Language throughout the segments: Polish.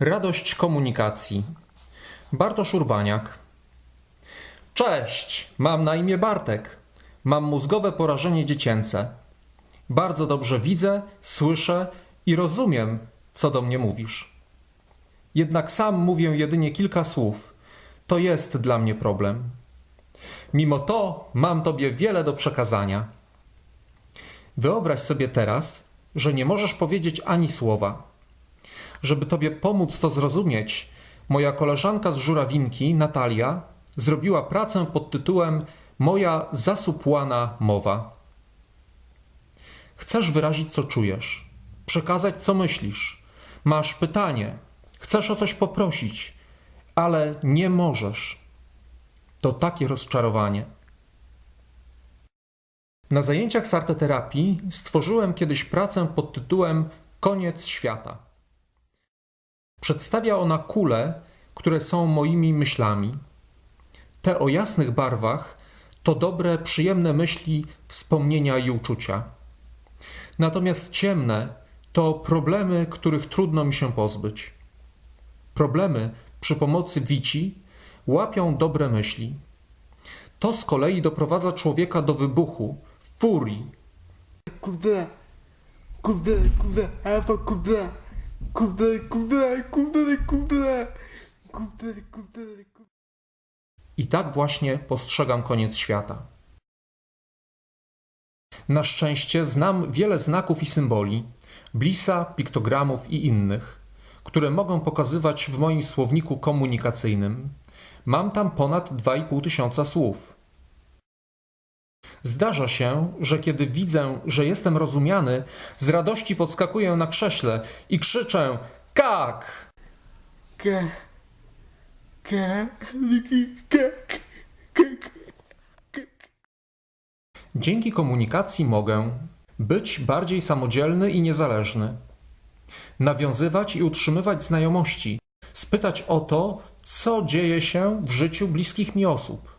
Radość komunikacji. Bartosz Urbaniak. Cześć, mam na imię Bartek. Mam mózgowe porażenie dziecięce. Bardzo dobrze widzę, słyszę i rozumiem, co do mnie mówisz. Jednak sam mówię jedynie kilka słów. To jest dla mnie problem. Mimo to mam tobie wiele do przekazania. Wyobraź sobie teraz, że nie możesz powiedzieć ani słowa. Żeby tobie pomóc to zrozumieć, moja koleżanka z żurawinki, Natalia, zrobiła pracę pod tytułem Moja zasupłana mowa. Chcesz wyrazić, co czujesz, przekazać, co myślisz. Masz pytanie, chcesz o coś poprosić, ale nie możesz. To takie rozczarowanie. Na zajęciach z arteterapii stworzyłem kiedyś pracę pod tytułem Koniec świata. Przedstawia ona kule, które są moimi myślami. Te o jasnych barwach to dobre, przyjemne myśli, wspomnienia i uczucia. Natomiast ciemne to problemy, których trudno mi się pozbyć. Problemy przy pomocy wici łapią dobre myśli. To z kolei doprowadza człowieka do wybuchu, furii, Kurde, kurde, kurde, alfa kurde, kurde, kurde, kurde, kurde, kurde, kurde, kurde. I tak właśnie postrzegam koniec świata. Na szczęście znam wiele znaków i symboli, blisa, piktogramów i innych, które mogą pokazywać w moim słowniku komunikacyjnym. Mam tam ponad 2,5 tysiąca słów. Zdarza się, że kiedy widzę, że jestem rozumiany, z radości podskakuję na krześle i krzyczę kak! Ka, ka, ka, ka, ka. Dzięki komunikacji mogę być bardziej samodzielny i niezależny, nawiązywać i utrzymywać znajomości, spytać o to, co dzieje się w życiu bliskich mi osób,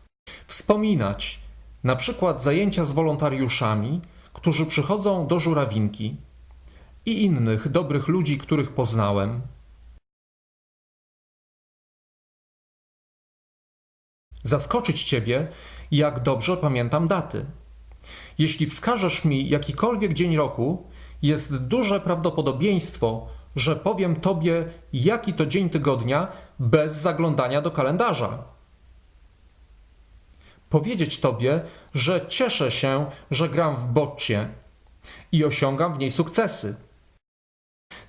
wspominać, na przykład zajęcia z wolontariuszami, którzy przychodzą do żurawinki i innych dobrych ludzi, których poznałem. Zaskoczyć Ciebie, jak dobrze pamiętam daty. Jeśli wskażesz mi jakikolwiek dzień roku, jest duże prawdopodobieństwo, że powiem Tobie, jaki to dzień tygodnia, bez zaglądania do kalendarza. Powiedzieć Tobie, że cieszę się, że gram w boccie i osiągam w niej sukcesy.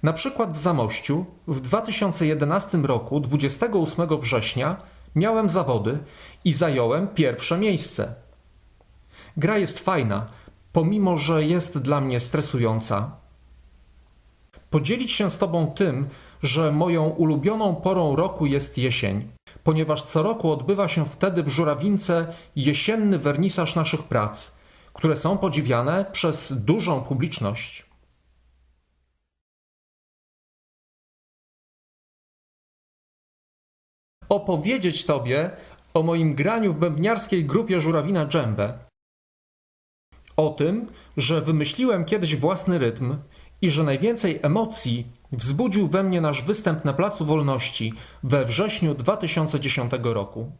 Na przykład w Zamościu w 2011 roku, 28 września, miałem zawody i zająłem pierwsze miejsce. Gra jest fajna, pomimo że jest dla mnie stresująca. Podzielić się z Tobą tym, że moją ulubioną porą roku jest jesień, ponieważ co roku odbywa się wtedy w Żurawince jesienny wernisaż naszych prac, które są podziwiane przez dużą publiczność. Opowiedzieć Tobie o moim graniu w bębniarskiej grupie Żurawina Dżembę. O tym, że wymyśliłem kiedyś własny rytm i że najwięcej emocji wzbudził we mnie nasz występ na Placu Wolności we wrześniu 2010 roku.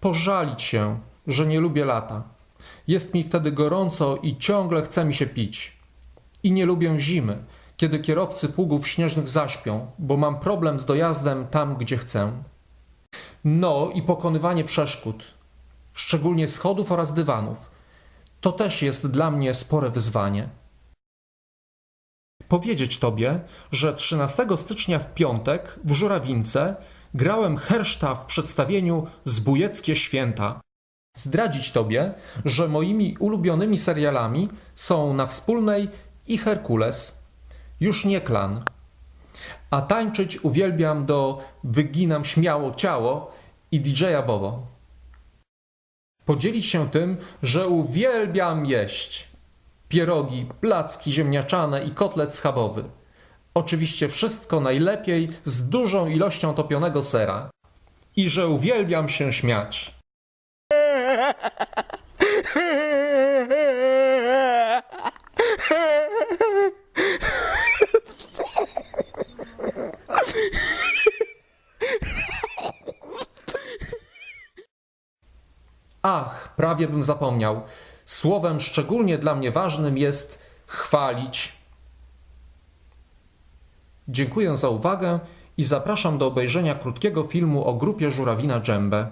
Pożalić się, że nie lubię lata. Jest mi wtedy gorąco i ciągle chce mi się pić. I nie lubię zimy, kiedy kierowcy pługów śnieżnych zaśpią, bo mam problem z dojazdem tam, gdzie chcę. No i pokonywanie przeszkód, szczególnie schodów oraz dywanów. To też jest dla mnie spore wyzwanie. Powiedzieć Tobie, że 13 stycznia w piątek w Żurawince grałem herszta w przedstawieniu Zbójeckie Święta. Zdradzić Tobie, że moimi ulubionymi serialami są Na Wspólnej i Herkules, już nie klan. A tańczyć uwielbiam do Wyginam śmiało ciało i DJ-a Bobo. Podzielić się tym, że uwielbiam jeść pierogi, placki ziemniaczane i kotlet schabowy. Oczywiście wszystko najlepiej z dużą ilością topionego sera. I że uwielbiam się śmiać. Prawie bym zapomniał. Słowem szczególnie dla mnie ważnym jest chwalić. Dziękuję za uwagę i zapraszam do obejrzenia krótkiego filmu o grupie Żurawina Dżembę.